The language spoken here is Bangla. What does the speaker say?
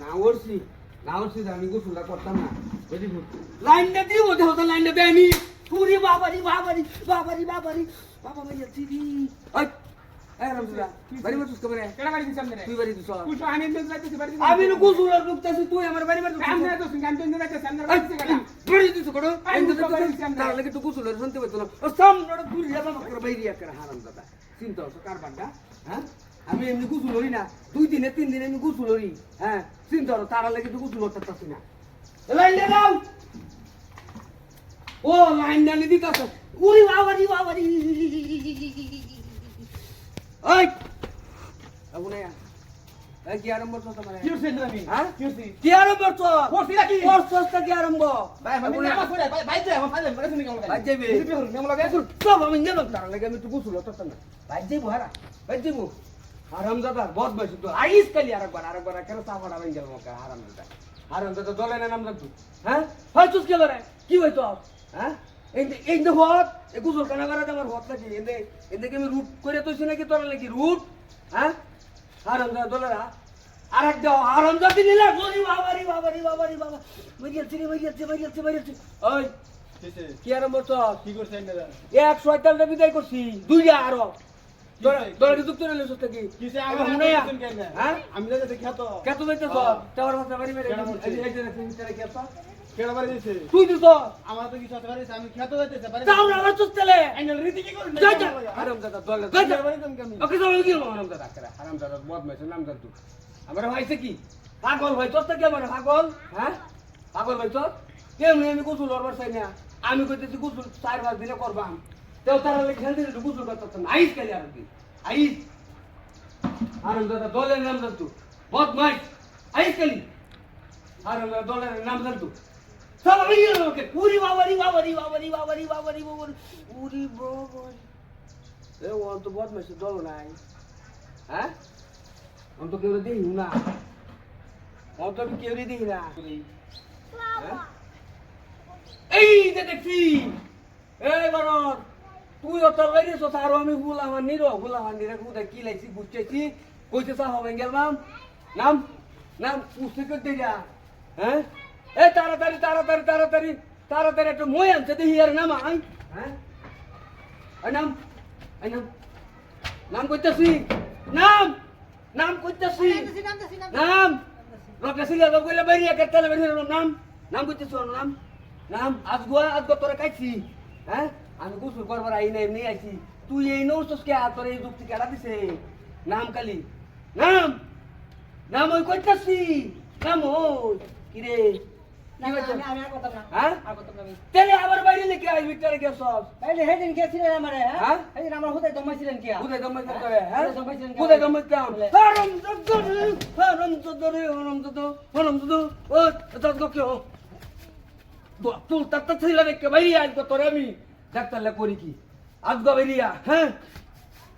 না ওরছি না ওরছি আমি গোসলটা করতাম না। গুড লাইনটা দিয়ে বোঝা হতো লাইনটা দেয়নি পুরি বাবারি বাবারি বাবারি বাবারি। বাবা ভাই যাচ্ছি দি ওই বাড়ি মারছিস কবে রে কেডা বাড়ি দিছাম রে? তুই বাড়ি দিছ তুই তো আমি এমনি যাইতেছি বাড়ি আমি না গোসলের ঢুকতেছি তুই আমার বাড়ি মারছিস আমি না তো সিঙ্গান তো যাইতেছি আমি বাড়ি দিছি কেডা? বাড়ি দিছ কোড়ো আমি আমি তো তো বাড়ি দিছি আমরা। তার লাগে তো গোসলের শুনতে পাইতো না। ও সামনে দূর যাবা করে বাইরে করে হারাম দাদা চিন্তা হচ্ছে কার বান্ডা হ্যাঁ? আমি এমনি গোসল হই না। দুই দিনে তিন দিনে আমি গোসল হই হ্যাঁ চিন্তা করো তার লাগে তো গোসল করতে পারছি না। লাইন দে দাও। ও লাইন ডানি দিতাছ উরি বাবারি বাবারি ওই কি আরম্ভ তোমার? কি হইছে আমি হ্যাঁ? কি হইছে কি আরম্ভ করছ? করছি নাকি? করছ কি আরম্ভ? ভাই আমি আবুনে, নামাজ ভাই ভাই যাই আমার ফাইলে বাড়ি শুনি কেমন ভাই যাইবে। দিবি হল কেমন লাগে? সব আমি গেলাম। তার লাগে আমি একটু গোসল হতো না। ভাই যাইবো হারা। ভাই যাইবো। হারাম দাদা বহুত তো আইস খালি আরেকবার আরেকবার কেন সাফা ডাবেন গেল মোকে হারাম দাদা হারাম দাদা দলে না নাম রাখতো হ্যাঁ? হয় চুস গেল রে। কি হইতো হ্যাঁ? এই যে- হত গোসল কানা করাতে আমার হত নাকি? এনে এনে কি আমি রুট করে তৈছি নাকি তোর নাকি রুট হ্যাঁ? হারাম দাদা দলেরা আরেক দাও হারাম দাদি নিলা গরি বাবারি বাবারি বাবারি বাবা মরিয়াছে রে মরিয়াছে মরিয়াছে মরিয়াছে ওই কি আরম্ভ করছ কি করছেন এক শয়তানটা বিদায় করছি দুইটা আরও আমার হ্যাঁ আমি হ্যাঁ। রাখছি, কি তুই আমার তো কিছু আমি খেত যাইতেছে আমার চুস্তলে রীতি করেন দাদা ওকে দাদা দাদা নাম আমার পাগল ভাই তোর তো পাগল হ্যাঁ? পাগল ভাই তোর? কেমনি আমি গোসল করবার চাই না? আমি কইতেছি গোসল চার পাঁচ দিনে করবাম। গোসল করতে না আইস খালি আর দিন আইস হারাম দাদা দলের নাম দাদা তুই বদমাইশ। আইস খালি হারাম দাদা দলের নাম দাদা তুই সব আমি গেল ওকে উরি বাবারি বাবারি বাবারি বাবারি বাবারি বাবারি উরি বাবারি এ ও তো বদমাইশ দল নাই। হ্যাঁ? আমি তো কেউ দেখি না। আমি তো আমি কেউ দেখি না? এই যে বানর তুই অত বাইরেছ আরও আমি হুলামান নির হুলামান নিরে কোথায় কি লাইছি বুঝতেছি? কইতে চা হবে গেলাম নাম? নাম পুষতে করতে যা হ্যাঁ? এ তাড়াতাড়ি তাড়াতাড়ি তাড়াতাড়ি তাড়াতাড়ি একটা মই আনছে দেখি আর নাম আই হ্যাঁ? নাম এই নাম। নাম কইতেছি? নাম! নাম কইতেছি? নাম! রকে সিলে লোক কইলে বাইরে একা তেলে বাইরে নাম। নাম কইতেছি নাম। নাম আজগো আজগো তোরে কাইছি হ্যাঁ? আমি গোসল করবার আই না এমনি আইছি। তুই এই নৌসস কে তোর এই যুক্তি কেডা দিছে? নাম কালি। নাম! নাম ওই কইতেছি। নাম ওই। কিরে কি হয়েছে? হ্যাঁ? হ্যাঁ? হ্যাঁ? হারাম হারাম হারাম হারাম ও তুল রে কে ভাই আজ আমি। ডাক্তার করি কি? আজ গো বেরিয়া হ্যাঁ?